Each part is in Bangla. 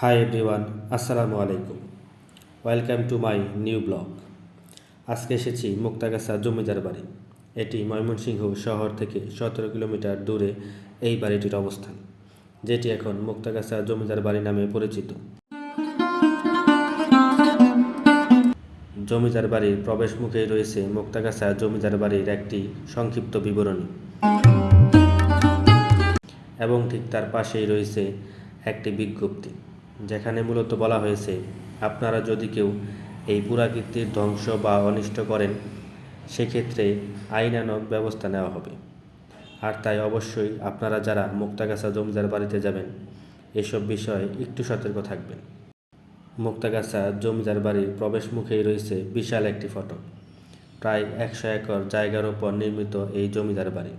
হাই এভরিওয়ান আসসালামু আলাইকুম welcome to my new blog আজকে এসেছি মুক্তাগাছা জমিদার বাড়ি। এটি ময়মনসিংহ শহর থেকে সতেরো কিলোমিটার দূরে এই বাড়িটির অবস্থান, যেটি এখন মুক্তাগাছা জমিদার বাড়ি নামে পরিচিত। জমিদার বাড়ির প্রবেশ মুখেই রয়েছে মুক্তাগাছা জমিদার বাড়ির একটি সংক্ষিপ্ত বিবরণী। এবং ঠিক তার পাশেই রয়েছে একটি বিজ্ঞপ্তি। যেখানে মূলত বলা হয়েছে, আপনারা যদি কেউ এই পুরাকীর্তির ধ্বংস বা অনিষ্ট করেন, সেক্ষেত্রে আইনানক ব্যবস্থা নেওয়া হবে। আর তাই অবশ্যই আপনারা যারা মুক্তাগাছা জমিদার বাড়িতে যাবেন, এসব বিষয়ে একটু সতর্ক থাকবেন। মুক্তাগাছা জমিদার বাড়ির প্রবেশ মুখেই রয়েছে বিশাল একটি ফটক। প্রায় একশো একর জায়গার ওপর নির্মিত এই জমিদার বাড়ি।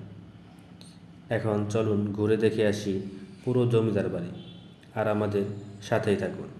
এখন চলুন ঘুরে দেখে আসি পুরো জমিদার বাড়ি। আর আমাদের সাথেই থাকুন।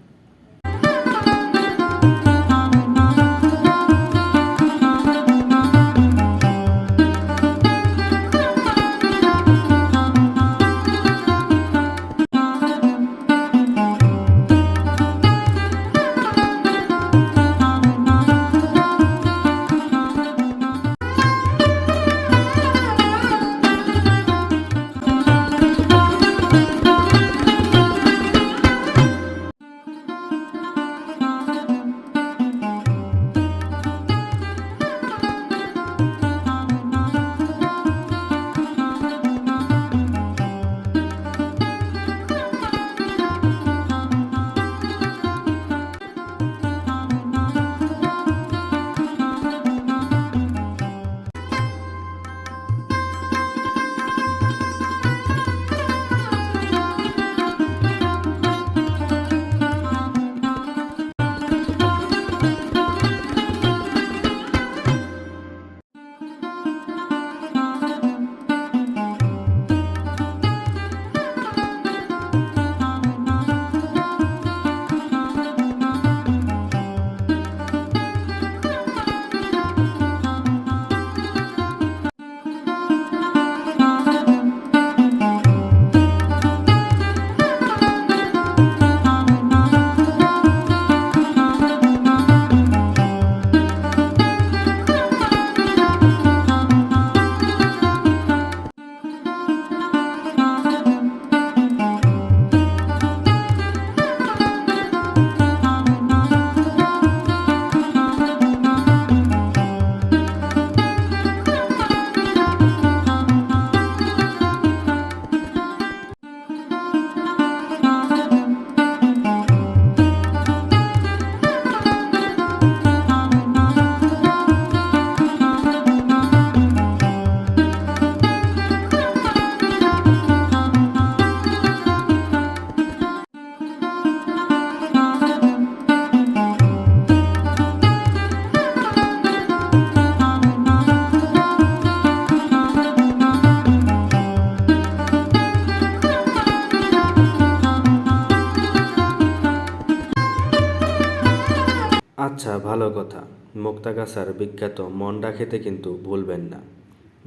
আচ্ছা ভালো কথা। মুক্তাগাছার বিখ্যাত মন্ডা খেতে কিন্তু ভুলবেন না।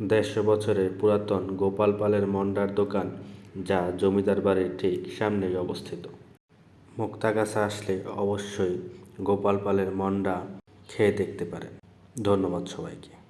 দেড়শো বছরের পুরাতন গোপাল পালের মন্ডার দোকান, যা জমিদার বাড়ির ঠিক সামনেই অবস্থিত। মুক্তাগাছা আসলে অবশ্যই গোপাল পালের মন্ডা খেয়ে দেখতে পারেন। ধন্যবাদ সবাইকে।